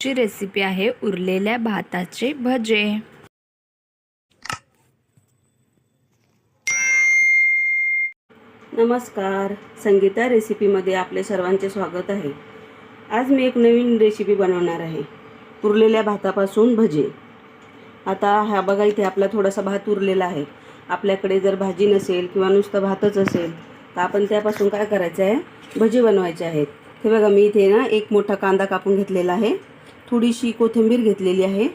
ची रेसिपी आहे उरलेल्या भाताचे भजे. नमस्कार. संगीता रेसिपीमध्ये आपले सर्वांचे स्वागत आहे. आज मी एक नवीन रेसिपी बनवणार आहे. उरलेल्या भातापासून भजे. आता हा बघा इथे आपला थोडासा भात उरलेला आहे. आपल्याकडे जर भाजी नसेल किंवा नुसतं भातच असेल तर आपण त्यापासून काय करायचं आहे? भजे बनवायचे आहेत. हे बघा मी इथे ना एक मोठा कांदा कापून घेतलेला आहे. थोडीशी कोथिंबीर घेतलेली आहे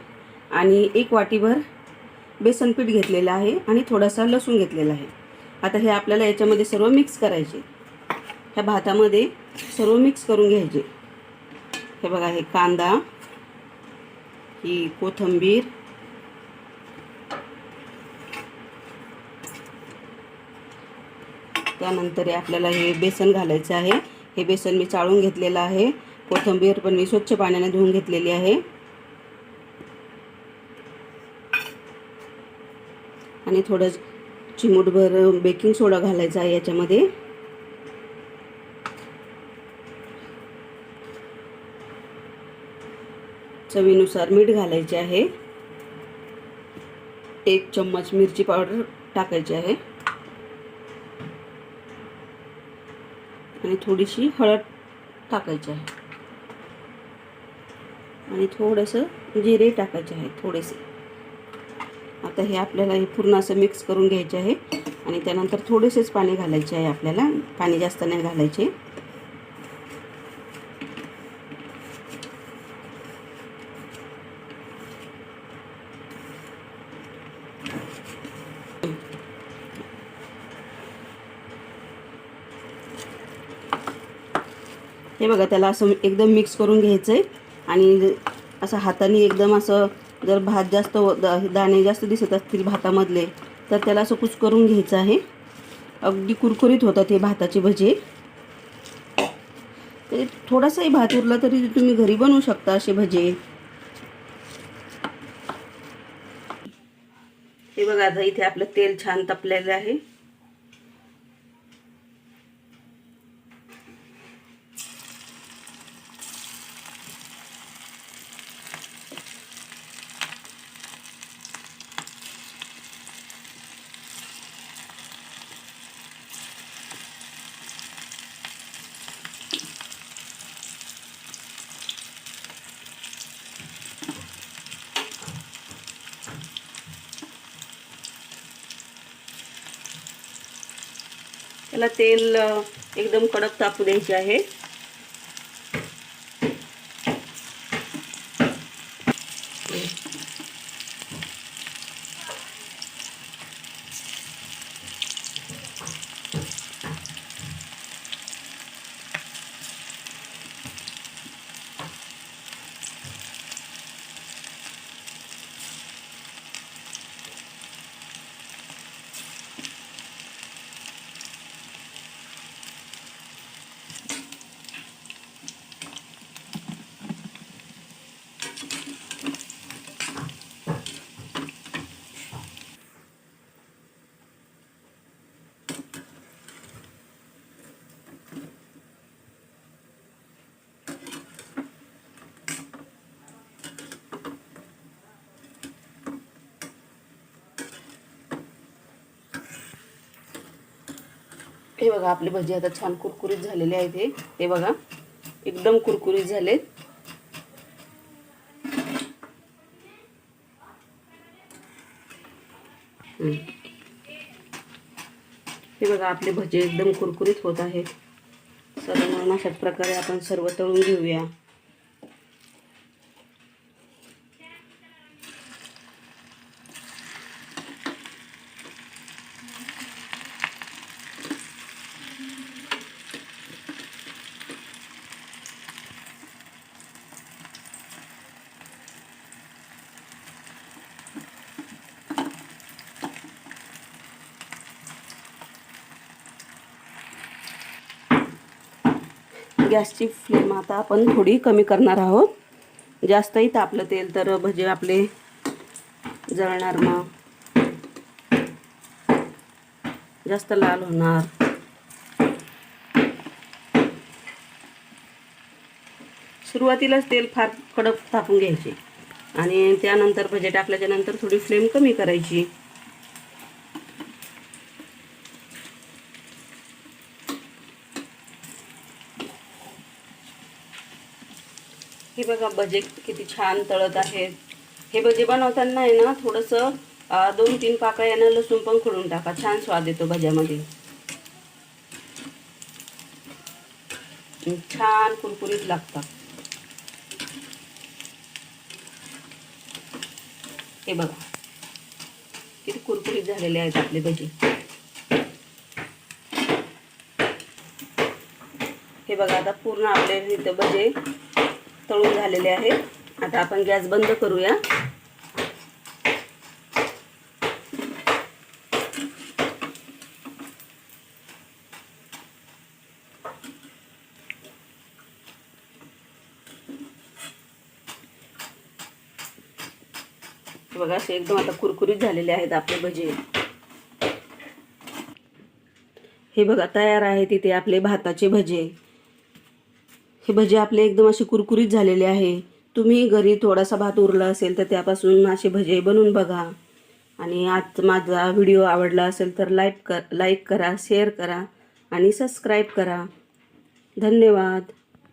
आणि एक वाटीभर बेसनपीठ घेतलेलं आहे आणि थोडासा लसूण घेतलेला आहे. आता हे आपल्याला याच्यामध्ये सर्व मिक्स करायचे. ह्या भातामध्ये सर्व मिक्स करून घ्यायचे. हे बघा हे कांदा ही कोथिंबीर त्यानंतर आपल्याला हे बेसन घालायचं आहे. हे बेसन मी चाळून घेतलेलं आहे. कोथिंबीर पण मी स्वच्छ पाण्याने धुवून घेतलेली आहे. आणि थोडं चिमूटभर बेकिंग सोडा घालायचा आहे याच्यामध्ये. चवीनुसार मीठ घालायचे आहे. एक चम्मच मिरची पावडर टाकायची आहे. आणि थोडीशी हळद टाकायची आहे. आणि थोडंसं जिरे टाकायचे आहे थोडेसे. आता हे आपल्याला हे पूर्ण असं मिक्स करून घ्यायचे आहे आणि त्यानंतर थोडेसेच पाणी घालायचे आहे आपल्याला. पाणी जास्त नाही घालायचे. हे बघा त्याला असं एकदम मिक्स करून घ्यायचं आहे आणि असं हाताने एकदम असं जर भात जास्त व- दाणे जास्त दिसत असतील भातामधले तर त्याला असं कुच करून घ्यायचं आहे. अगदी कुरकुरीत होतात हे भाताचे भजे. ते थोडासाही भात उरला तरी तुम्ही घरी बनवू शकता असे भजे. हे बघा आता इथे आपलं तेल छान तापलेलं आहे. त्याला तेल एकदम कडक तापू द्यायचे आहे. हे बघा आपले भजी आता छान कुरकुरीत झालेले आहेत हे हे बघा एकदम कुरकुरीत झालेत. हे बघा आपले भजे एकदम कुरकुरीत होत आहेत. सर्व म्हणून अशाच प्रकारे आपण सर्व तळून घेऊया. गॅसची फ्लेम आता आपण थोडी कमी करणार आहोत. जास्तही तापलं तेल तर भजे आपले जळणार मग. जास्त लाल होणार. सुरुवातीलाच तेल फार कडक तापून घ्यायचे. आणि त्यानंतर भजे टाकल्याच्यानंतर थोडी फ्लेम कमी करायची. हे बघा भजे किती छान तळत आहेत हे भजे बनवताना आहे ना थोडंसं दोन तीन पाकळ्या यानं लसूण पण खोडून टाका. छान स्वाद येतो भज्यामध्ये. छान कुरकुरीत लागतात. हे बघा. किती कुरकुरीत झालेले आहेत आपले भजे. हे बघा आता पूर्ण आपले इथं भजे तळून झालेले आहेत. आता आपण गॅस बंद करूया. बघा असे एकदम आता कुरकुरीत झालेले आहेत आपले भजे. हे बघा तयार आहे तिथे आपले भाताचे भजे. हे भजे आपले एकदम असे कुरकुरीत झालेले आहे. तुम्ही घरी थोडासा भात उरला असेल तर त्यापासून असे भजे बनवून बघा. आणि आज माझा व्हिडिओ आवडला असेल तर लाईक कर लाईक करा शेअर करा आणि सबस्क्राईब करा. धन्यवाद.